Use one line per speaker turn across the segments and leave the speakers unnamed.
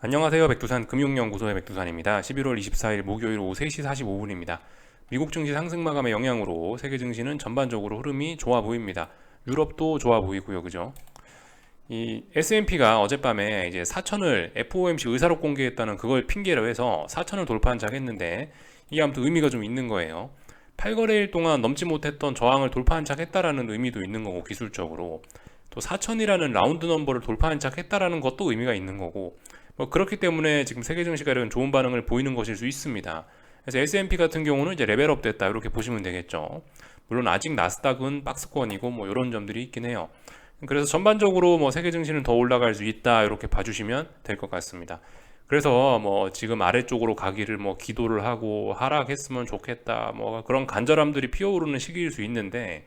안녕하세요. 백두산 금융연구소의 백두산입니다. 11월 24일 목요일 오후 3시 45분입니다. 미국 증시 상승 마감의 영향으로 세계 증시는 전반적으로 흐름이 좋아 보입니다. 유럽도 좋아 보이고요. 그죠? 이 S&P가 어젯밤에 이제 4천을 FOMC 의사록 공개했다는 그걸 핑계로 해서 4천을 돌파한 작 했는데 이게 아무튼 의미가 좀 있는 거예요. 8거래일 동안 넘지 못했던 저항을 돌파한 작 했다라는 의미도 있는 거고 기술적으로 또 4천이라는 라운드 넘버를 돌파한 작 했다라는 것도 의미가 있는 거고 뭐 그렇기 때문에 지금 세계 증시가 이런 좋은 반응을 보이는 것일 수 있습니다. 그래서 S&P 같은 경우는 이제 레벨업 됐다 이렇게 보시면 되겠죠. 물론 아직 나스닥은 박스권이고 뭐 이런 점들이 있긴 해요. 그래서 전반적으로 뭐 세계 증시는 더 올라갈 수 있다 이렇게 봐주시면 될 것 같습니다. 그래서 뭐 지금 아래쪽으로 가기를 뭐 기도를 하고 하락했으면 좋겠다 뭐 그런 간절함들이 피어오르는 시기일 수 있는데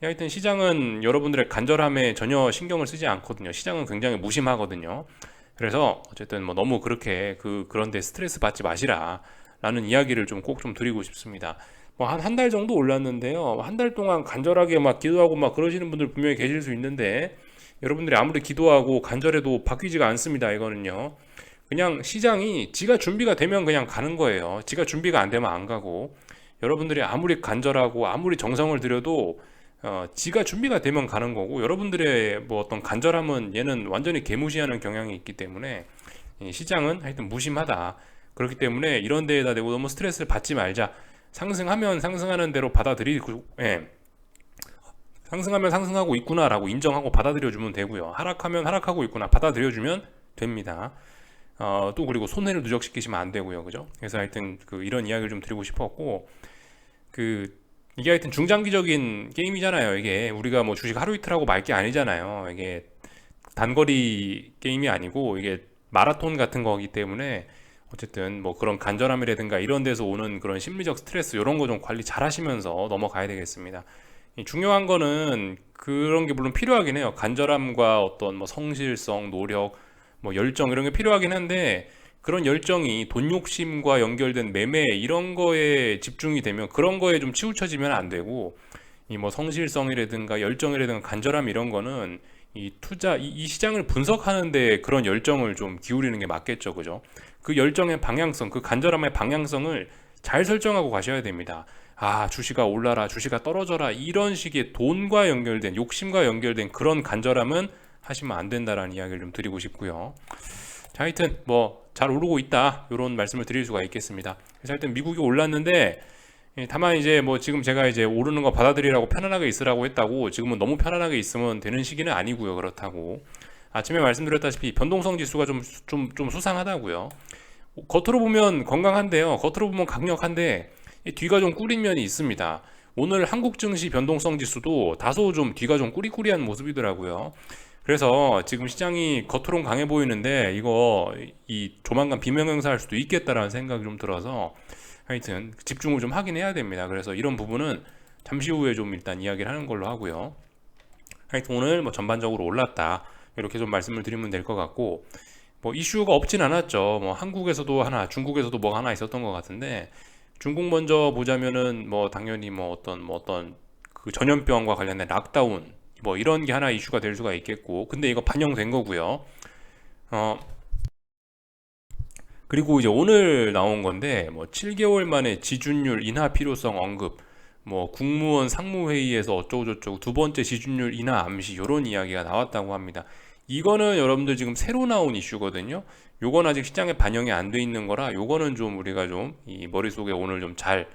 하여튼 시장은 여러분들의 간절함에 전혀 신경을 쓰지 않거든요. 시장은 굉장히 무심하거든요. 그래서 어쨌든 뭐 너무 그렇게 그 그런데 스트레스 받지 마시라 라는 이야기를 좀꼭좀 드리고 싶습니다. 뭐 한 한 달 정도 올랐는데요. 한 달 동안 간절하게 막 기도하고 막 그러시는 분들 분명히 계실 수 있는데 여러분들이 아무리 기도하고 간절해도 바뀌지가 않습니다. 이거는요. 그냥 시장이 지가 준비가 되면 그냥 가는 거예요. 지가 준비가 안 되면 안 가고 여러분들이 아무리 간절하고 아무리 정성을 들여도 어, 지가 준비가 되면 가는 거고 여러분들의 뭐 어떤 간절함은 얘는 완전히 개무시하는 경향이 있기 때문에 이 시장은 하여튼 무심하다. 그렇기 때문에 이런 데에다 대고 너무 스트레스를 받지 말자. 상승하면 상승하는 대로 받아들이고 예. 상승하면 상승하고 있구나라고 인정하고 받아들여 주면 되고요. 하락하면 하락하고 있구나 받아들여 주면 됩니다. 어, 또 그리고 손해를 누적시키시면 안 되고요. 그죠? 그래서 하여튼 그 이런 이야기를 좀 드리고 싶었고 그 이게 하여튼 중장기적인 게임이잖아요. 이게 우리가 뭐 주식 하루 이틀 하고 말 게 아니잖아요. 이게 단거리 게임이 아니고 이게 마라톤 같은 거기 때문에 어쨌든 뭐 그런 간절함이라든가 이런 데서 오는 그런 심리적 스트레스 이런 거 좀 관리 잘 하시면서 넘어가야 되겠습니다. 이 중요한 거는 그런 게 물론 필요하긴 해요. 간절함과 어떤 뭐 성실성, 노력, 뭐 열정 이런 게 필요하긴 한데 그런 열정이 돈 욕심과 연결된 매매 이런 거에 집중이 되면 그런 거에 좀 치우쳐지면 안 되고 이 뭐 성실성이라든가 열정이라든가 간절함 이런 거는 이 투자 이, 이 시장을 분석하는데 그런 열정을 좀 기울이는 게 맞겠죠, 그죠? 그 열정의 방향성, 그 간절함의 방향성을 잘 설정하고 가셔야 됩니다. 아, 주시가 올라라, 주시가 떨어져라 이런 식의 돈과 연결된 욕심과 연결된 그런 간절함은 하시면 안 된다라는 이야기를 좀 드리고 싶고요. 자, 하여튼 뭐 잘 오르고 있다 이런 말씀을 드릴 수가 있겠습니다. 그래서 하여튼 미국이 올랐는데 예, 다만 이제 뭐 지금 제가 이제 오르는 거 받아들이라고 편안하게 있으라고 했다고 지금은 너무 편안하게 있으면 되는 시기는 아니고요. 그렇다고 아침에 말씀드렸다시피 변동성 지수가 좀 좀 좀 수상하다고요. 겉으로 보면 건강한데요. 겉으로 보면 강력한데 이 뒤가 좀 꾸린 면이 있습니다. 오늘 한국 증시 변동성 지수도 다소 좀 뒤가 좀 꾸리꾸리한 모습이더라고요. 그래서 지금 시장이 겉으론 강해 보이는데 이거 이 조만간 비명행사할 수도 있겠다라는 생각이 좀 들어서 하여튼 집중을 좀 하긴 해야 됩니다. 그래서 이런 부분은 잠시 후에 좀 일단 이야기를 하는 걸로 하고요. 하여튼 오늘 뭐 전반적으로 올랐다 이렇게 좀 말씀을 드리면 될 것 같고 뭐 이슈가 없진 않았죠. 뭐 한국에서도 하나, 중국에서도 뭐 하나 있었던 것 같은데 중국 먼저 보자면은 뭐 당연히 뭐 어떤 뭐 어떤 그 전염병과 관련된 락다운 뭐 이런 게 하나 이슈가 될 수가 있겠고 근데 이거 반영된 거고요. 어 그리고 이제 오늘 나온 건데 뭐 7개월 만에 지준율 인하 필요성 언급 뭐 국무원 상무회의에서 어쩌고저쩌고 두 번째 지준율 인하 암시 이런 이야기가 나왔다고 합니다. 이거는 여러분들 지금 새로 나온 이슈거든요. 요건 아직 시장에 반영이 안 돼 있는 거라 요거는 좀 우리가 좀 이 머릿속에 오늘 좀 잘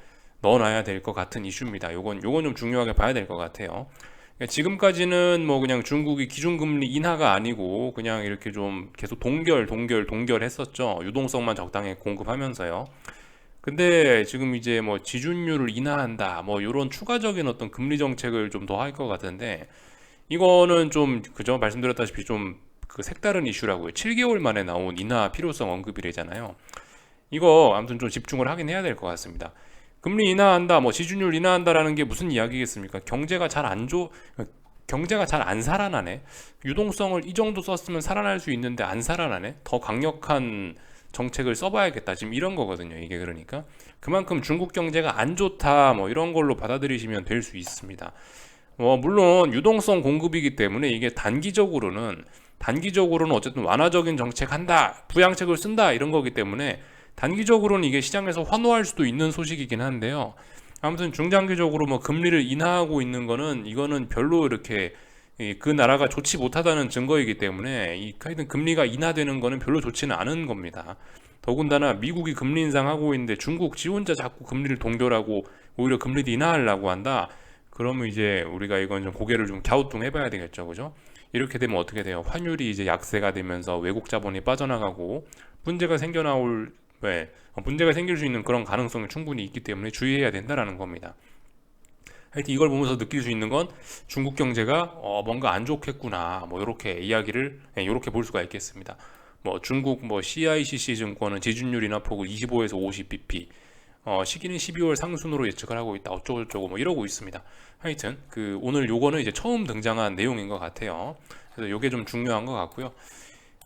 넣어놔야 될 것 같은 이슈입니다. 요건 요건 좀 중요하게 봐야 될 것 같아요. 그러니까 지금까지는 뭐 그냥 중국이 기준금리 인하가 아니고 그냥 이렇게 좀 계속 동결, 동결, 동결 했었죠. 유동성만 적당히 공급하면서요. 근데 지금 이제 뭐 지준율을 인하한다, 뭐 이런 추가적인 어떤 금리 정책을 좀 더 할 것 같은데 이거는 좀 그죠? 말씀드렸다시피 좀 그 색다른 이슈라고요. 7개월 만에 나온 인하 필요성 언급이래잖아요. 이거 아무튼 좀 집중을 하긴 해야 될 것 같습니다. 금리 인하한다, 뭐 지준율 인하한다라는 게 무슨 이야기겠습니까? 경제가 잘안 좋, 경제가 잘 안 살아나네. 유동성을 이 정도 썼으면 살아날 수 있는데 안 살아나네. 더 강력한 정책을 써봐야겠다. 지금 이런 거거든요. 이게 그러니까 그만큼 중국 경제가 안 좋다. 뭐 이런 걸로 받아들이시면 될 수 있습니다. 뭐 물론 유동성 공급이기 때문에 이게 단기적으로는 단기적으로는 어쨌든 완화적인 정책 한다, 부양책을 쓴다 이런 거기 때문에 단기적으로는 이게 시장에서 환호할 수도 있는 소식이긴 한데요. 아무튼 중장기적으로 뭐 금리를 인하하고 있는 거는 이거는 별로 이렇게 이그 나라가 좋지 못하다는 증거이기 때문에 이 하여튼 금리가 인하되는 거는 별로 좋지는 않은 겁니다. 더군다나 미국이 금리 인상하고 있는데 중국 지 혼자 자꾸 금리를 동결하고 오히려 금리도 인하하려고 한다. 그러면 이제 우리가 이건 좀 고개를 좀 갸우뚱 해봐야 되겠죠, 그죠? 이렇게 되면 어떻게 돼요? 환율이 이제 약세가 되면서 외국 자본이 빠져나가고 문제가 생겨나올 왜 어, 문제가 생길 수 있는 그런 가능성이 충분히 있기 때문에 주의해야 된다라는 겁니다. 하여튼 이걸 보면서 느낄 수 있는 건 중국 경제가 어 뭔가 안 좋겠구나 뭐 이렇게 이야기를 이렇게 볼 수가 있겠습니다. 뭐 중국 뭐 CICC 증권은 지준율이나 폭을 25에서 50bp 어 시기는 12월 상순으로 예측을 하고 있다 어쩌고 저쩌고 뭐 이러고 있습니다. 하여튼 그 오늘 요거는 이제 처음 등장한 내용인 것 같아요. 그래서 요게 좀 중요한 것 같고요.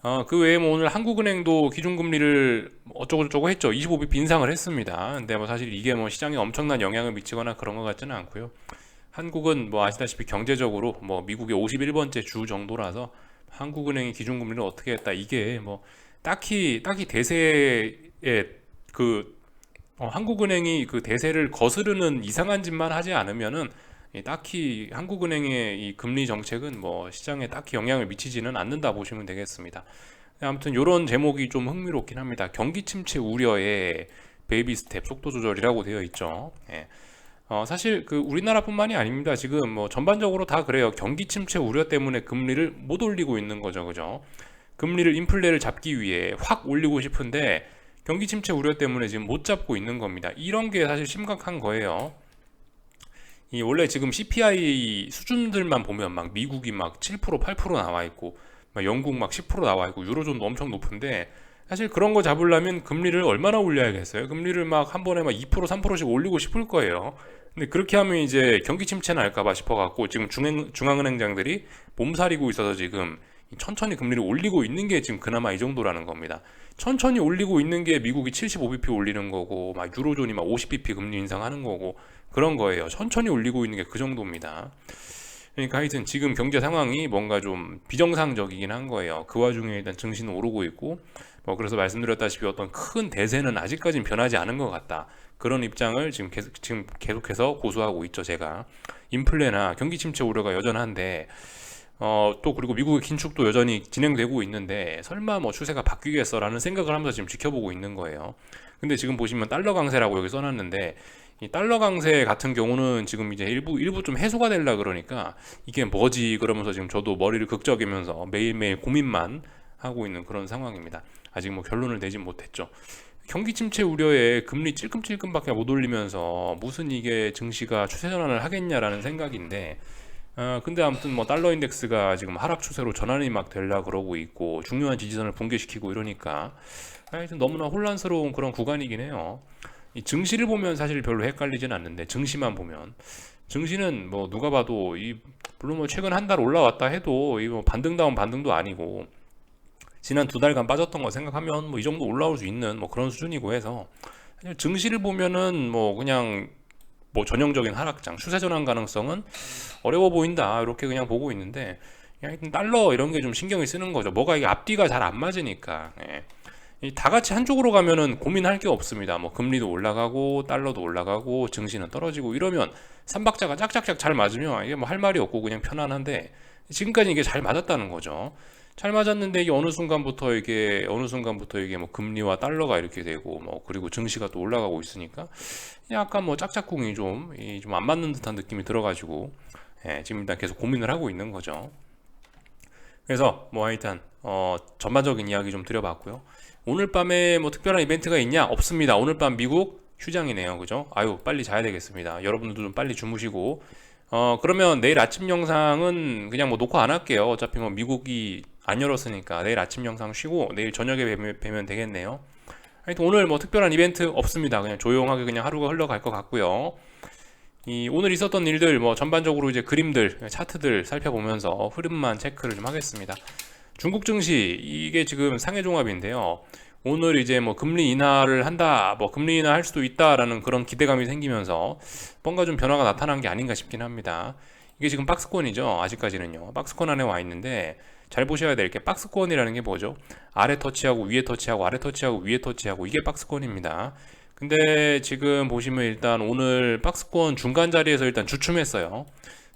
어, 그 외에 뭐 오늘 한국은행도 기준금리를 어쩌고저쩌고 했죠. 25bp 인상을 했습니다. 근데 뭐 사실 이게 뭐 시장에 엄청난 영향을 미치거나 그런 것 같지는 않고요. 한국은 뭐 아시다시피 경제적으로 뭐 미국의 51번째 주 정도라서 한국은행이 기준금리를 어떻게 했다 이게 뭐 딱히 딱히 대세에 그 어, 한국은행이 그 대세를 거스르는 이상한 짓만 하지 않으면은 이 딱히 한국은행의 이 금리 정책은 뭐 시장에 딱히 영향을 미치지는 않는다 보시면 되겠습니다. 아무튼 이런 제목이 좀 흥미롭긴 합니다. 경기 침체 우려에 베이비 스텝 속도 조절이라고 되어 있죠. 예. 어, 사실 그 우리나라뿐만이 아닙니다. 지금 뭐 전반적으로 다 그래요. 경기 침체 우려 때문에 금리를 못 올리고 있는 거죠, 그죠? 금리를 인플레를 잡기 위해 확 올리고 싶은데 경기 침체 우려 때문에 지금 못 잡고 있는 겁니다. 이런 게 사실 심각한 거예요. 이 원래 지금 CPI 수준들만 보면 막 미국이 막 7% 8% 나와 있고 막 영국 막 10% 나와 있고 유로존도 엄청 높은데 사실 그런 거 잡으려면 금리를 얼마나 올려야겠어요? 금리를 막 한 번에 막 2% 3%씩 올리고 싶을 거예요. 근데 그렇게 하면 이제 경기 침체 날까봐 싶어갖고 지금 중앙, 중앙은행장들이 몸살이고 있어서 지금 천천히 금리를 올리고 있는 게 지금 그나마 이 정도라는 겁니다. 천천히 올리고 있는 게 미국이 75bp 올리는 거고, 막 유로존이 막 50bp 금리 인상하는 거고 그런 거예요. 천천히 올리고 있는 게 그 정도입니다. 그러니까 하여튼 지금 경제 상황이 뭔가 좀 비정상적이긴 한 거예요. 그 와중에 일단 증시는 오르고 있고, 뭐 그래서 말씀드렸다시피 어떤 큰 대세는 아직까지는 변하지 않은 것 같다. 그런 입장을 지금 계속 지금 계속해서 고수하고 있죠. 제가 인플레나 경기 침체 우려가 여전한데. 어, 또 그리고 미국의 긴축도 여전히 진행되고 있는데 설마 뭐 추세가 바뀌겠어라는 생각을 하면서 지금 지켜보고 있는 거예요. 근데 지금 보시면 달러 강세라고 여기 써놨는데 이 달러 강세 같은 경우는 지금 이제 일부 일부 좀 해소가 되려 그러니까 이게 뭐지 그러면서 지금 저도 머리를 극적이면서 매일매일 고민만 하고 있는 그런 상황입니다. 아직 뭐 결론을 내진 못했죠. 경기 침체 우려에 금리 찔끔찔끔밖에 못 올리면서 무슨 이게 증시가 추세 전환을 하겠냐라는 생각인데 어, 근데 아무튼 뭐 달러 인덱스가 지금 하락 추세로 전환이 막 되려 그러고 있고 중요한 지지선을 붕괴시키고 이러니까 하여튼 너무나 혼란스러운 그런 구간이긴 해요. 이 증시를 보면 사실 별로 헷갈리진 않는데 증시만 보면 증시는 뭐 누가 봐도 이 물론 뭐 최근 한 달 올라왔다 해도 이 뭐 반등 다운 반등도 아니고 지난 두 달간 빠졌던 거 생각하면 뭐 이 정도 올라올 수 있는 뭐 그런 수준이고 해서 증시를 보면은 뭐 그냥 뭐 전형적인 하락장, 추세 전환 가능성은 어려워 보인다 이렇게 그냥 보고 있는데 하여튼 달러 이런 게 좀 신경이 쓰는 거죠. 뭐가 이게 앞뒤가 잘 안 맞으니까. 예. 다 같이 한쪽으로 가면은 고민할 게 없습니다. 뭐 금리도 올라가고 달러도 올라가고 증시는 떨어지고 이러면 삼박자가 짝짝짝 잘 맞으면 이게 뭐 할 말이 없고 그냥 편안한데 지금까지 이게 잘 맞았다는 거죠. 잘 맞았는데 이게 어느 순간부터 이게 어느 순간부터 이게 뭐 금리와 달러가 이렇게 되고 뭐 그리고 증시가 또 올라가고 있으니까 약간 뭐 짝짝꿍이 좀 좀 안 맞는 듯한 느낌이 들어가지고 예, 지금 일단 계속 고민을 하고 있는 거죠. 그래서 뭐 하여튼 어, 전반적인 이야기 좀 드려봤고요. 오늘 밤에 뭐 특별한 이벤트가 있냐? 없습니다. 오늘 밤 미국 휴장이네요. 그죠? 아유, 빨리 자야 되겠습니다. 여러분들도 좀 빨리 주무시고. 어, 그러면 내일 아침 영상은 그냥 뭐 녹화 안 할게요. 어차피 뭐 미국이 안 열었으니까 내일 아침 영상 쉬고 내일 저녁에 뵈면, 뵈면 되겠네요. 하여튼 오늘 뭐 특별한 이벤트 없습니다. 그냥 조용하게 그냥 하루가 흘러갈 것 같고요. 이 오늘 있었던 일들 뭐 전반적으로 이제 그림들 차트들 살펴보면서 흐름만 체크를 좀 하겠습니다. 중국 증시 이게 지금 상해 종합인데요. 오늘 이제 뭐 금리 인하를 한다, 뭐 금리 인하 할 수도 있다라는 그런 기대감이 생기면서 뭔가 좀 변화가 나타난 게 아닌가 싶긴 합니다. 이게 지금 박스권이죠. 아직까지는요. 박스권 안에 와 있는데 잘 보셔야 될 게 박스권이라는 게 뭐죠? 아래 터치하고 위에 터치하고 아래 터치하고 위에 터치하고 이게 박스권입니다. 근데 지금 보시면 일단 오늘 박스권 중간 자리에서 일단 주춤했어요.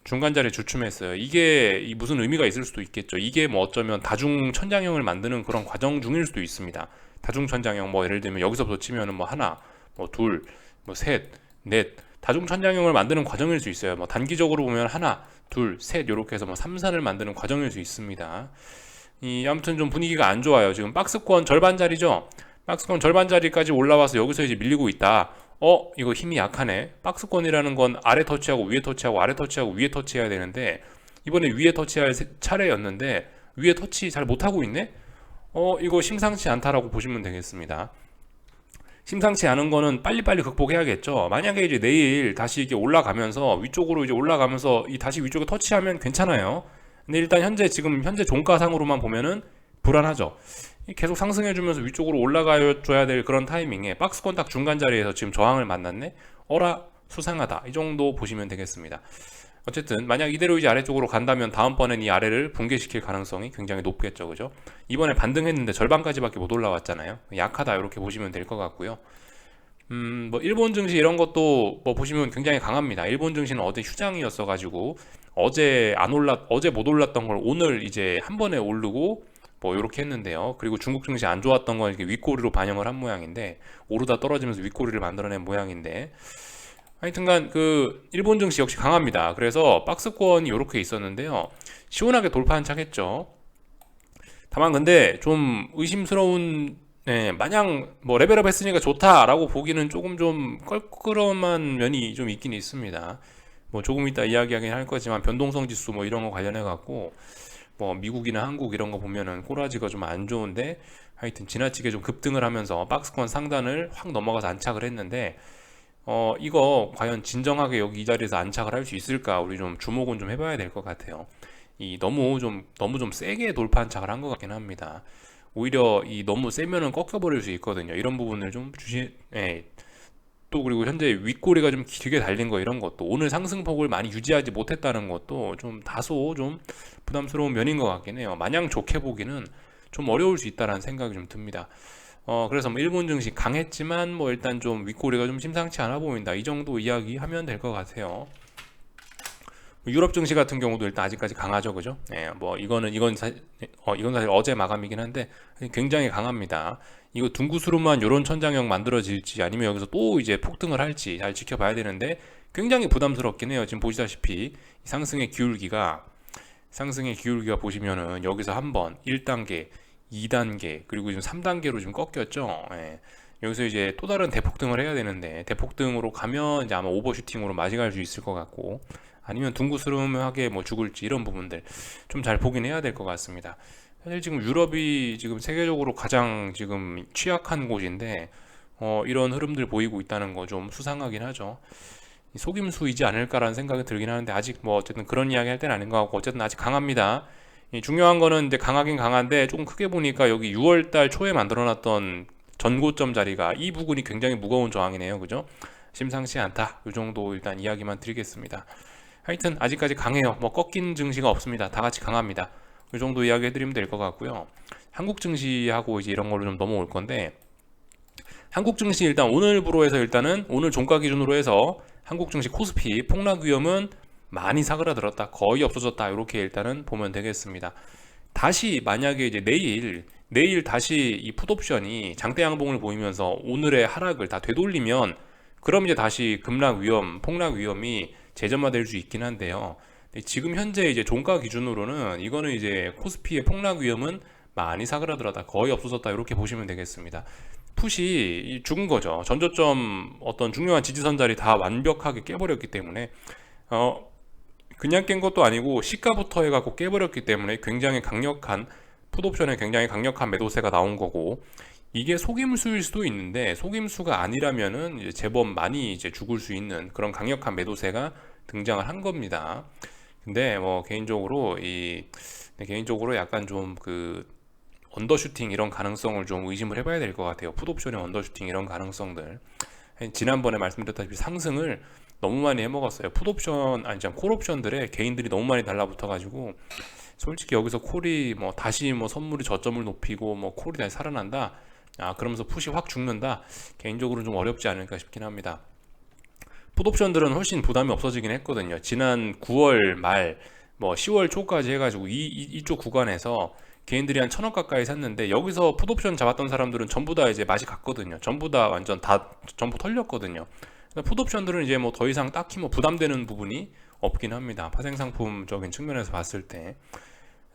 중간 자리에 주춤했어요. 이게 이 무슨 의미가 있을 수도 있겠죠. 이게 뭐 어쩌면 다중 천장형을 만드는 그런 과정 중일 수도 있습니다. 다중 천장형 뭐 예를 들면 여기서부터 치면은 뭐 하나, 뭐 둘, 뭐 셋, 넷 다중 천장형을 만드는 과정일 수 있어요. 뭐 단기적으로 보면 하나, 둘, 셋 이렇게 해서 뭐 3, 4를 만드는 과정일 수 있습니다. 이 아무튼 좀 분위기가 안 좋아요. 지금 박스권 절반 자리죠. 박스권 절반 자리까지 올라와서 여기서 이제 밀리고 있다. 어, 이거 힘이 약하네. 박스권이라는 건 아래 터치하고 위에 터치하고 아래 터치하고 위에 터치해야 되는데 이번에 위에 터치할 세- 차례였는데 위에 터치 잘 못하고 있네. 어, 이거 심상치 않다라고 보시면 되겠습니다. 심상치 않은 거는 빨리빨리 극복해야겠죠. 만약에 이제 내일 다시 이게 올라가면서 위쪽으로 이제 올라가면서 이 다시 위쪽에 터치하면 괜찮아요. 근데 일단 현재 지금 현재 종가상으로만 보면은 불안하죠. 이 계속 상승해주면서 위쪽으로 올라가줘야 될 그런 타이밍에 박스권 딱 중간 자리에서 지금 저항을 만났네. 어라 수상하다. 이 정도 보시면 되겠습니다. 어쨌든 만약 이대로 이제 아래쪽으로 간다면 다음번엔 이 아래를 붕괴시킬 가능성이 굉장히 높겠죠, 그죠? 이번에 반등했는데 절반까지밖에 못 올라왔잖아요. 약하다 이렇게 보시면 될 것 같고요. 음, 뭐 일본 증시 이런 것도 뭐 보시면 굉장히 강합니다. 일본 증시는 어제 휴장이었어 가지고 어제 안 올랐 어제 못 올랐던 걸 오늘 이제 한 번에 오르고 뭐 이렇게 했는데요. 그리고 중국 증시 안 좋았던 건 이렇게 윗꼬리로 반영을 한 모양인데 오르다 떨어지면서 윗꼬리를 만들어낸 모양인데 하여튼간 그 일본 증시 역시 강합니다. 그래서 박스권이 이렇게 있었는데요. 시원하게 돌파한 척했죠. 다만 근데 좀 의심스러운 네, 마냥 뭐 레벨업 했으니까 좋다라고 보기는 조금 좀 껄끄러운 면이 좀 있긴 있습니다. 뭐 조금 이따 이야기하긴 할 거지만 변동성 지수 뭐 이런 거 관련해 갖고 뭐 미국이나 한국 이런 거 보면은 꼬라지가 좀 안 좋은데 하여튼 지나치게 좀 급등을 하면서 박스권 상단을 확 넘어가서 안착을 했는데 어 이거 과연 진정하게 여기 이 자리에서 안착을 할 수 있을까 우리 좀 주목은 좀 해봐야 될 것 같아요. 이 너무 좀 너무 좀 세게 돌파 안착을 한 것 같긴 합니다. 오히려 이 너무 세면은 꺾여버릴 수 있거든요. 이런 부분을 좀 주시, 예. 또 그리고 현재 윗꼬리가 좀 길게 달린 거 이런 것도 오늘 상승폭을 많이 유지하지 못했다는 것도 좀 다소 좀 부담스러운 면인 것 같긴 해요. 마냥 좋게 보기는 좀 어려울 수 있다라는 생각이 좀 듭니다. 어, 그래서 뭐 일본 증시 강했지만 뭐 일단 좀 윗꼬리가 좀 심상치 않아 보인다. 이 정도 이야기 하면 될 것 같아요. 유럽 증시 같은 경우도 일단 아직까지 강하죠, 그죠? 예, 뭐 이거는 이건 사, 어, 이건 사실 어제 마감이긴 한데 굉장히 강합니다. 이거 둥구스름한 이런 천장형 만들어질지 아니면 여기서 또 이제 폭등을 할지 잘 지켜봐야 되는데 굉장히 부담스럽긴 해요. 지금 보시다시피 상승의 기울기가 상승의 기울기가 보시면은 여기서 한번 1단계, 2단계 그리고 지금 3단계로 지금 꺾였죠. 예. 여기서 이제 또 다른 대폭등을 해야 되는데 대폭등으로 가면 이제 아마 오버슈팅으로 맞이갈 수 있을 것 같고 아니면 둥구스름하게 뭐 죽을지 이런 부분들 좀 잘 보긴 해야 될 것 같습니다. 사실 지금 유럽이 지금 세계적으로 가장 지금 취약한 곳인데 어, 이런 흐름들 보이고 있다는 거 좀 수상하긴 하죠. 속임수이지 않을까라는 생각이 들긴 하는데 아직 뭐 어쨌든 그런 이야기 할 때는 아닌 것 같고 어쨌든 아직 강합니다. 이 중요한 거는 이제 강하긴 강한데 조금 크게 보니까 여기 6월달 초에 만들어놨던 전고점 자리가 이 부분이 굉장히 무거운 저항이네요. 그죠? 심상치 않다. 이 정도 일단 이야기만 드리겠습니다. 하여튼 아직까지 강해요. 뭐 꺾인 증시가 없습니다. 다 같이 강합니다. 이 정도 이야기 해드리면 될 것 같고요. 한국 증시하고 이제 이런 걸로 좀 넘어올 건데 한국 증시 일단 오늘부로 해서 일단은 오늘 종가 기준으로 해서 한국 증시 코스피 폭락 위험은 많이 사그라들었다. 거의 없어졌다. 이렇게 일단은 보면 되겠습니다. 다시 만약에 이제 내일 내일 다시 이 풋옵션이 장대 양봉을 보이면서 오늘의 하락을 다 되돌리면 그럼 이제 다시 급락 위험, 폭락 위험이 재점화될 수 있긴 한데요. 지금 현재 이제 종가 기준으로는 이거는 이제 코스피의 폭락 위험은 많이 사그라들었다. 거의 없어졌다. 이렇게 보시면 되겠습니다. 풋이 죽은 거죠. 전저점 어떤 중요한 지지선 자리 다 완벽하게 깨버렸기 때문에 어 그냥 깬 것도 아니고 시가부터 해갖고 깨버렸기 때문에 굉장히 강력한 풋옵션에 굉장히 강력한 매도세가 나온 거고 이게 속임수일 수도 있는데 속임수가 아니라면은 이제 제법 많이 이제 죽을 수 있는 그런 강력한 매도세가 등장을 한 겁니다. 근데 뭐 개인적으로 이 네, 개인적으로 약간 좀 그 언더슈팅 이런 가능성을 좀 의심을 해봐야 될 것 같아요. 풋옵션의 언더슈팅 이런 가능성들. 지난번에 말씀드렸다시피 상승을 너무 많이 해먹었어요. 풋옵션 아니 참 콜옵션들에 개인들이 너무 많이 달라붙어가지고 솔직히 여기서 콜이 뭐 다시 뭐 선물이 저점을 높이고 뭐 콜이 다시 살아난다. 아 그러면서 푸시 확 죽는다. 개인적으로 좀 어렵지 않을까 싶긴 합니다. 풋옵션들은 훨씬 부담이 없어지긴 했거든요. 지난 9월 말, 뭐 10월 초까지 해가지고 이, 이 이쪽 구간에서 개인들이 한 천억 가까이 샀는데 여기서 풋옵션 잡았던 사람들은 전부 다 이제 맛이 갔거든요. 전부 다 완전 다 전부 털렸거든요. 풋옵션들은 이제 뭐 더 이상 딱히 뭐 부담되는 부분이 없긴 합니다. 파생 상품적인 측면에서 봤을 때.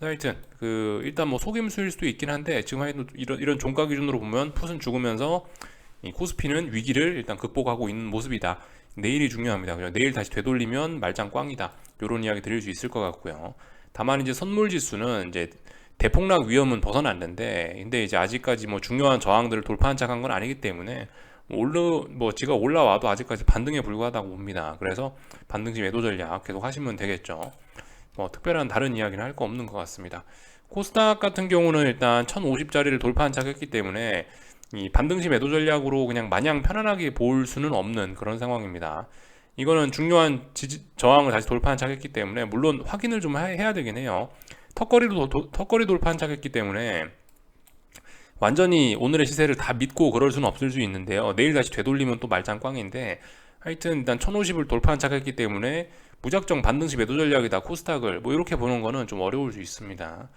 하여튼 그 일단 뭐 속임수일 수도 있긴 한데 지금 하여튼 이런 이런 종가 기준으로 보면 풋은 죽으면서 이 코스피는 위기를 일단 극복하고 있는 모습이다. 내일이 중요합니다. 그죠? 내일 다시 되돌리면 말짱 꽝이다. 이런 이야기 드릴 수 있을 것 같고요. 다만 이제 선물 지수는 이제 대폭락 위험은 벗어났는데, 근데 이제 아직까지 뭐 중요한 저항들을 돌파한 척한 건 아니기 때문에 올라 뭐 지가 올라와도 아직까지 반등에 불과하다고 봅니다. 그래서 반등시 매도 전략 계속 하시면 되겠죠. 뭐 특별한 다른 이야기는 할 거 없는 것 같습니다. 코스닥 같은 경우는 일단 1050짜리를 돌파한 착했기 때문에 이 반등시 매도 전략으로 그냥 마냥 편안하게 볼 수는 없는 그런 상황입니다. 이거는 중요한 지지, 저항을 다시 돌파한 착했기 때문에 물론 확인을 좀 해야 되긴 해요. 턱걸이도 도, 턱걸이 돌파한 착했기 때문에 완전히 오늘의 시세를 다 믿고 그럴 수는 없을 수 있는데요. 내일 다시 되돌리면 또 말짱 꽝인데 하여튼 일단 1050을 돌파한 착했기 때문에 무작정 반등시 매도 전략이다 코스닥을 뭐 이렇게 보는 거는 좀 어려울 수 있습니다.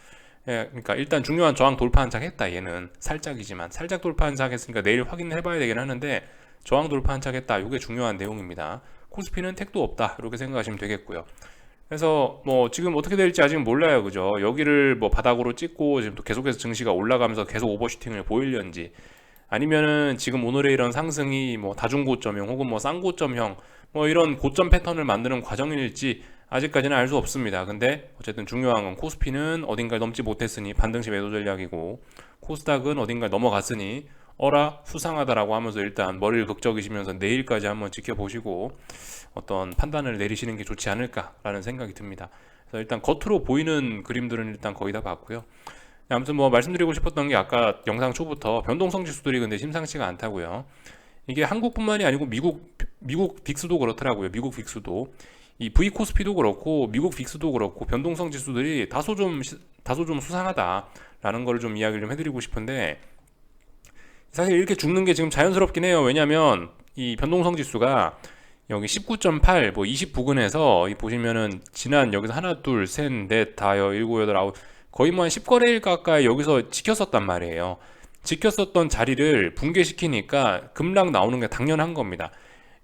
예, 그러니까 일단 중요한 저항 돌파 한 착 했다 얘는 살짝이지만 살짝 돌파 한 착 했으니까 내일 확인해 봐야 되긴 하는데 저항 돌파 한 착 했다 이게 중요한 내용입니다. 코스피는 택도 없다 이렇게 생각하시면 되겠고요. 그래서 뭐 지금 어떻게 될지 아직 몰라요 그죠 여기를 뭐 바닥으로 찍고 지금 또 계속해서 증시가 올라가면서 계속 오버슈팅을 보일련지 아니면은 지금 오늘의 이런 상승이 뭐 다중고점형 혹은 뭐 쌍고점형 뭐 이런 고점 패턴을 만드는 과정일지 아직까지는 알 수 없습니다. 근데 어쨌든 중요한 건 코스피는 어딘가를 넘지 못했으니 반등시 매도 전략이고 코스닥은 어딘가를 넘어갔으니 어라 수상하다라고 하면서 일단 머리를 극적이시면서 내일까지 한번 지켜보시고 어떤 판단을 내리시는 게 좋지 않을까라는 생각이 듭니다. 그래서 일단 겉으로 보이는 그림들은 일단 거의 다 봤고요. 아무튼 뭐 말씀드리고 싶었던 게 아까 영상 초부터 변동성 지수들이 근데 심상치가 않다고요. 이게 한국뿐만이 아니고 미국 미국 빅스도 그렇더라고요. 미국 빅스도 이 V 코스피도 그렇고 미국 빅스도 그렇고 변동성 지수들이 다소 좀 다소 좀 수상하다라는 걸 좀 이야기를 좀 해드리고 싶은데 사실 이렇게 죽는 게 지금 자연스럽긴 해요. 왜냐하면 이 변동성 지수가 여기 19.8, 뭐 29근에서 이 보시면은 지난 여기서 하나, 둘, 셋, 넷, 다여, 일곱, 여덟, 아홉 거의 뭐 한 10거래일 가까이 여기서 지켰었단 말이에요. 지켰었던 자리를 붕괴시키니까 급락 나오는 게 당연한 겁니다.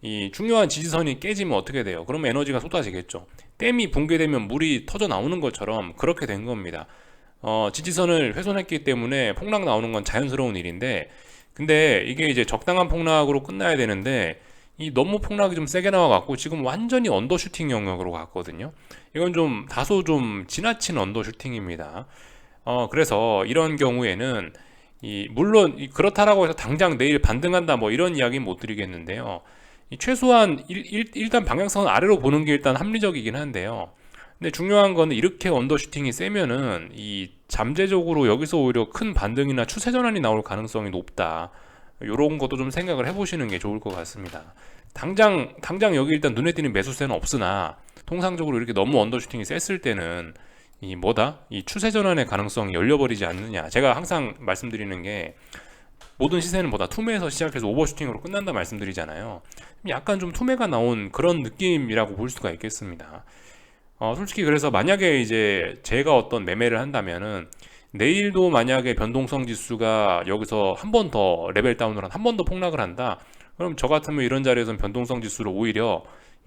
이 중요한 지지선이 깨지면 어떻게 돼요? 그러면 에너지가 쏟아지겠죠. 댐이 붕괴되면 물이 터져 나오는 것처럼 그렇게 된 겁니다. 어, 지지선을 훼손했기 때문에 폭락 나오는 건 자연스러운 일인데, 근데 이게 이제 적당한 폭락으로 끝나야 되는데, 이 너무 폭락이 좀 세게 나와갖고 지금 완전히 언더슈팅 영역으로 갔거든요. 이건 좀 다소 좀 지나친 언더슈팅입니다. 어, 그래서 이런 경우에는 이 물론 그렇다라고 해서 당장 내일 반등한다 뭐 이런 이야기는 못 드리겠는데요. 최소한 일, 일, 단 방향성은 아래로 보는 게 일단 합리적이긴 한데요. 근데 중요한 거는 이렇게 언더슈팅이 세면은 이 잠재적으로 여기서 오히려 큰 반등이나 추세 전환이 나올 가능성이 높다. 이런 것도 좀 생각을 해보시는 게 좋을 것 같습니다. 당장 당장 여기 일단 눈에 띄는 매수세는 없으나 통상적으로 이렇게 너무 언더슈팅이 셌을 때는 이 뭐다 이 추세 전환의 가능성이 열려버리지 않느냐. 제가 항상 말씀드리는 게 모든 시세는 뭐다 투매에서 시작해서 오버슈팅으로 끝난다 말씀드리잖아요. 약간 좀 투매가 나온 그런 느낌이라고 볼 수가 있겠습니다. 어, 솔직히 그래서 만약에 이제 제가 어떤 매매를 한다면은 내일도 만약에 변동성 지수가 여기서 한 번 더 레벨 다운을 한번 더 폭락을 한다. 그럼 저 같으면 이런 자리에서는 변동성 지수를 오히려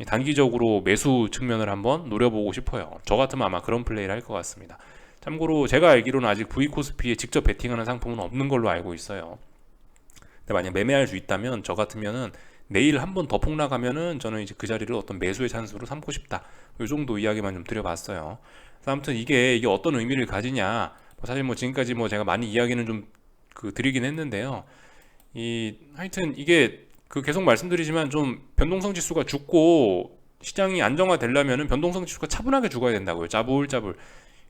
단기적으로 매수 측면을 한번 노려보고 싶어요. 저 같으면 아마 그런 플레이를 할 것 같습니다. 참고로 제가 알기로는 아직 V 코스피에 직접 베팅하는 상품은 없는 걸로 알고 있어요. 근데 만약 매매할 수 있다면 저 같으면은 내일 한 번 더 폭락하면은 저는 이제 그 자리를 어떤 매수의 찬스로 삼고 싶다. 이 정도 이야기만 좀 드려봤어요. 아무튼 이게 이게 어떤 의미를 가지냐 뭐 사실 뭐 지금까지 뭐 제가 많이 이야기는 좀 그 드리긴 했는데요. 이 하여튼 이게 그 계속 말씀드리지만 좀 변동성 지수가 죽고 시장이 안정화되려면은 변동성 지수가 차분하게 죽어야 된다고요. 짜불짜불.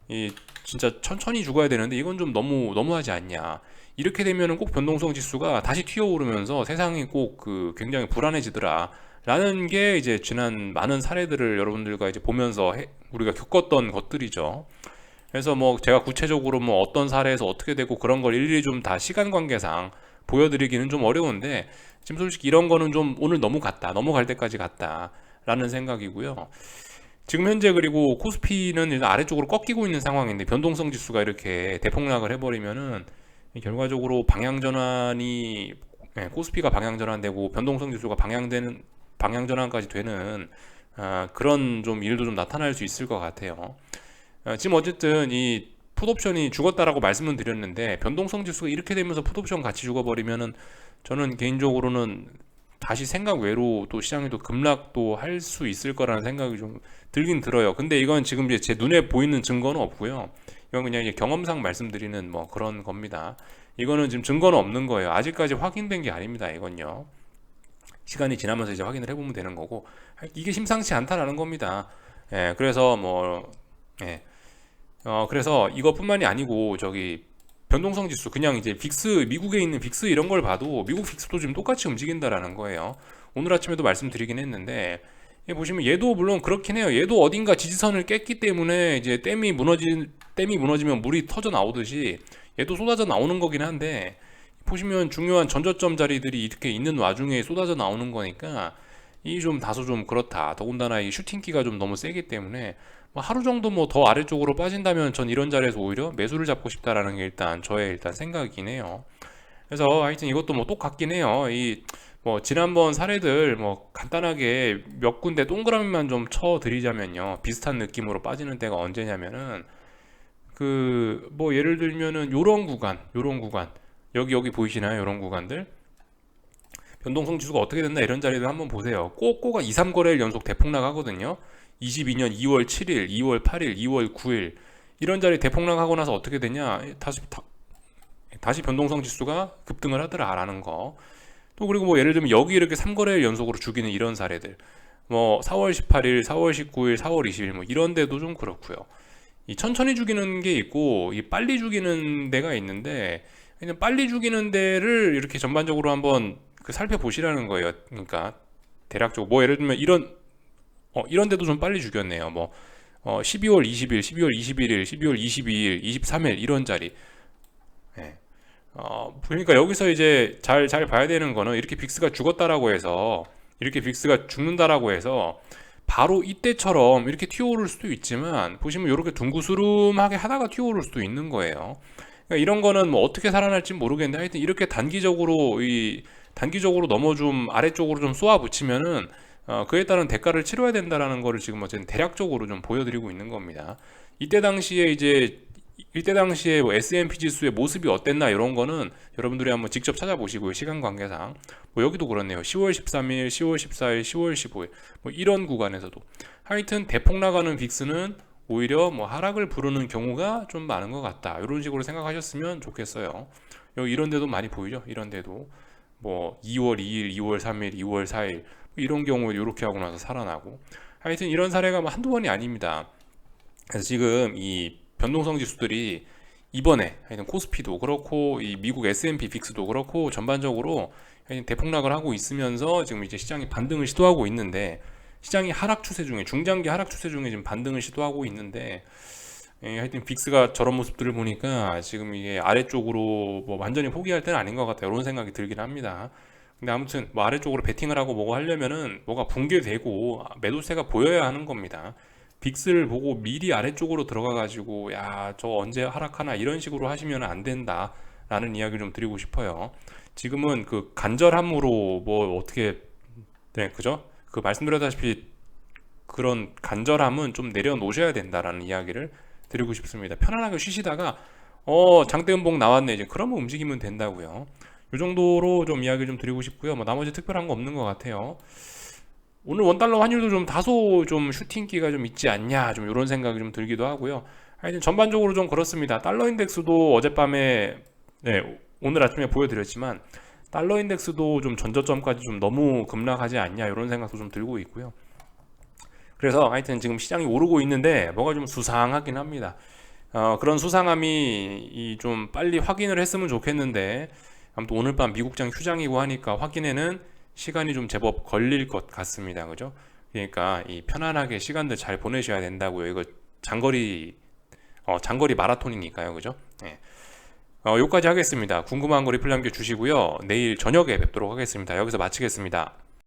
이 진짜 천천히 죽어야 되는데 이건 좀 너무 너무하지 않냐. 이렇게 되면은 꼭 변동성 지수가 다시 튀어오르면서 세상이 꼭 그 굉장히 불안해지더라. 라는 게 이제 지난 많은 사례들을 여러분들과 이제 보면서 해, 우리가 겪었던 것들이죠. 그래서 뭐 제가 구체적으로 뭐 어떤 사례에서 어떻게 되고 그런 걸 일일이 좀 다 시간 관계상 보여드리기는 좀 어려운데 지금 솔직히 이런 거는 좀 오늘 너무 갔다 넘어갈 때까지 갔다라는 생각이고요. 지금 현재 그리고 코스피는 일단 아래쪽으로 꺾이고 있는 상황인데 변동성 지수가 이렇게 대폭락을 해버리면은 결과적으로 방향 전환이 예, 코스피가 방향 전환되고 변동성 지수가 방향되는 방향 전환까지 되는 아, 그런 좀 일도 좀 나타날 수 있을 것 같아요. 아, 지금 어쨌든 이 풋옵션이 죽었다라고 말씀을 드렸는데 변동성 지수가 이렇게 되면서 풋옵션 같이 죽어버리면은 저는 개인적으로는 다시 생각 외로 또 시장이 또 급락도 할 수 있을 거라는 생각이 좀 들긴 들어요. 근데 이건 지금 이제 제 눈에 보이는 증거는 없고요. 이건 그냥 이제 경험상 말씀드리는 뭐 그런 겁니다. 이거는 지금 증거는 없는 거예요. 아직까지 확인된 게 아닙니다. 이건요. 시간이 지나면서 이제 확인을 해보면 되는 거고 이게 심상치 않다라는 겁니다. 예, 그래서 뭐 예, 어 그래서 이것뿐만이 아니고 저기 변동성 지수 그냥 이제 빅스 미국에 있는 빅스 이런 걸 봐도 미국 빅스도 지금 똑같이 움직인다라는 거예요. 오늘 아침에도 말씀드리긴 했는데 예, 보시면 얘도 물론 그렇긴 해요. 얘도 어딘가 지지선을 깼기 때문에 이제 댐이 무너지 댐이 무너지면 물이 터져 나오듯이 얘도 쏟아져 나오는 거긴 한데 보시면 중요한 전저점 자리들이 이렇게 있는 와중에 쏟아져 나오는 거니까 이 좀 다소 좀 그렇다. 더군다나 이 슈팅기가 좀 너무 세기 때문에 뭐 하루 정도 뭐 더 아래쪽으로 빠진다면 전 이런 자리에서 오히려 매수를 잡고 싶다라는 게 일단 저의 일단 생각이긴 해요. 그래서 하여튼 이것도 뭐 똑같긴 해요. 이 뭐 지난번 사례들 뭐 간단하게 몇 군데 동그라미만 좀 쳐 드리자면요. 비슷한 느낌으로 빠지는 때가 언제냐면은 그 뭐 예를 들면은 요런 구간, 요런 구간 여기 여기 보이시나요? 이런 구간들 변동성 지수가 어떻게 됐나 이런 자리들 한번 보세요. 꼬꼬가 2, 3거래일 연속 대폭락 하거든요. 22년 2월 7일, 2월 8일, 2월 9일 이런 자리 대폭락 하고 나서 어떻게 되냐? 다시 다, 다시 변동성 지수가 급등을 하더라라는 거. 또 그리고 뭐 예를 들면 여기 이렇게 3거래일 연속으로 죽이는 이런 사례들. 뭐 4월 18일, 4월 19일, 4월 20일 뭐 이런 데도 좀 그렇고요. 이 천천히 죽이는 게 있고 이 빨리 죽이는 데가 있는데 그냥 빨리 죽이는 데를 이렇게 전반적으로 한번 그 살펴보시라는 거예요. 그러니까 대략적으로 뭐 예를 들면 이런 어, 이런 데도 좀 빨리 죽였네요. 뭐 어, 12월 20일, 12월 21일, 12월 22일, 23일 이런 자리. 예. 어, 그러니까 여기서 이제 잘 잘 봐야 되는 거는 이렇게 빅스가 죽었다라고 해서 이렇게 빅스가 죽는다라고 해서 바로 이때처럼 이렇게 튀어오를 수도 있지만 보시면 이렇게 둥구스름하게 하다가 튀어오를 수도 있는 거예요. 그러니까 이런 거는 뭐 어떻게 살아날지 모르겠는데 하여튼 이렇게 단기적으로 이 단기적으로 넘어 좀 아래쪽으로 좀 쏘아 붙이면은 어, 그에 따른 대가를 치러야 된다라는 거를 지금 어쨌든 대략적으로 좀 보여드리고 있는 겁니다. 이때 당시에 이제 이때 당시에 뭐 S&P 지수의 모습이 어땠나 이런 거는 여러분들이 한번 직접 찾아보시고요. 시간 관계상. 뭐 여기도 그렇네요. 10월 13일, 10월 14일, 10월 15일. 뭐 이런 구간에서도 하여튼 대폭 나가는 빅스는 오히려 뭐 하락을 부르는 경우가 좀 많은 것 같다. 이런 식으로 생각하셨으면 좋겠어요. 이런 데도 많이 보이죠? 이런 데도 뭐 2월 2일, 2월 3일, 2월 4일 뭐 이런 경우에 이렇게 하고 나서 살아나고 하여튼 이런 사례가 뭐 한두 번이 아닙니다. 그래서 지금 이 변동성 지수들이 이번에 하여튼 코스피도 그렇고 이 미국 S&P 빅스도 그렇고 전반적으로 대폭락을 하고 있으면서 지금 이제 시장이 반등을 시도하고 있는데 시장이 하락 추세 중에 중장기 하락 추세 중에 지금 반등을 시도하고 있는데 예, 하여튼 빅스가 저런 모습들을 보니까 지금 이게 아래쪽으로 뭐 완전히 포기할 때는 아닌 것 같아요. 이런 생각이 들긴 합니다. 근데 아무튼 뭐 아래쪽으로 베팅을 하고 뭐가 하려면은 뭐가 붕괴되고 매도세가 보여야 하는 겁니다. 빅스를 보고 미리 아래쪽으로 들어가 가지고 야 저 언제 하락하나 이런 식으로 하시면 안 된다 라는 이야기를 좀 드리고 싶어요. 지금은 그 간절함으로 뭐 어떻게 네 그죠? 그 말씀드렸다시피 그런 간절함은 좀 내려놓으셔야 된다라는 이야기를 드리고 싶습니다. 편안하게 쉬시다가 어 장대음봉 나왔네 이제 그러면 움직이면 된다고요. 이 정도로 좀 이야기 좀 드리고 싶고요. 뭐 나머지 특별한 거 없는 것 같아요. 오늘 원달러 환율도 좀 다소 좀 슈팅기가 좀 있지 않냐 좀 이런 생각이 좀 들기도 하고요. 하여튼 전반적으로 좀 그렇습니다. 달러 인덱스도 어젯밤에 네, 오늘 아침에 보여드렸지만 달러 인덱스도 좀 전저점까지 좀 너무 급락하지 않냐 이런 생각도 좀 들고 있고요. 그래서 하여튼 지금 시장이 오르고 있는데 뭐가 좀 수상하긴 합니다. 어, 그런 수상함이 좀 빨리 확인을 했으면 좋겠는데 아무튼 오늘 밤 미국장 휴장이고 하니까 확인에는 시간이 좀 제법 걸릴 것 같습니다. 그죠? 그러니까 이 편안하게 시간들 잘 보내셔야 된다고요. 이거 장거리 어, 장거리 마라톤이니까요, 그죠? 예. 어, 여기까지 하겠습니다. 궁금한 거 리플 남겨주시고요. 내일 저녁에 뵙도록 하겠습니다. 여기서 마치겠습니다.